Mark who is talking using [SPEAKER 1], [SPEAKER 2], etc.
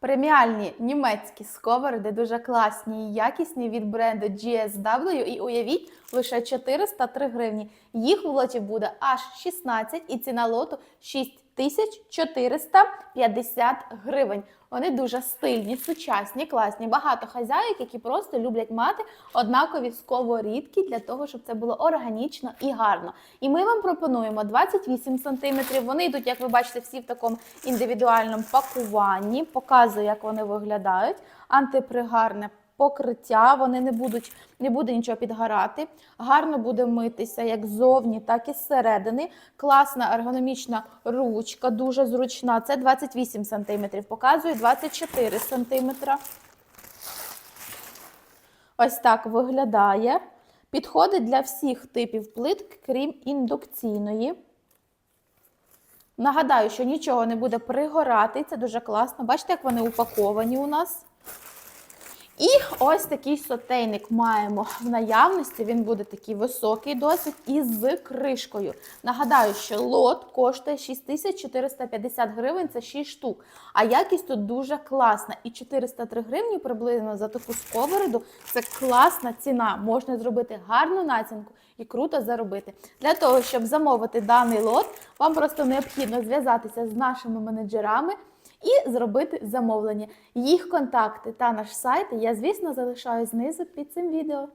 [SPEAKER 1] Преміальні німецькі сковороди дуже класні і якісні від бренду GSW. І уявіть, лише 403 гривні. Їх в лоті буде аж 16 і ціна лоту 6450 гривень. Вони дуже стильні, сучасні, класні. Багато хазяїк, які просто люблять мати однакові сковорідки для того, щоб це було органічно і гарно. І ми вам пропонуємо 28 см. Вони йдуть, як ви бачите, всі в такому індивідуальному пакуванні. Показую, як вони виглядають. Антипригарне покриття, вони не будуть, не буде нічого підгорати. Гарно буде митися як ззовні, так і зсередини. Класна ергономічна ручка, дуже зручна. Це 28 см. Показую 24 см. Ось так виглядає. Підходить для всіх типів плит, крім індукційної. Нагадаю, що нічого не буде пригорати, це дуже класно. Бачите, як вони упаковані у нас. І ось такий сотейник маємо в наявності. Він буде такий високий досить і з кришкою. Нагадаю, що лот коштує 6450 гривень, це 6 штук. А якість тут дуже класна. І 403 гривні приблизно за таку сковороду це класна ціна. Можна зробити гарну націнку і круто заробити. Для того, щоб замовити даний лот, вам просто необхідно зв'язатися з нашими менеджерами і зробити замовлення. Їх контакти та наш сайт я, звісно, залишаю знизу під цим відео.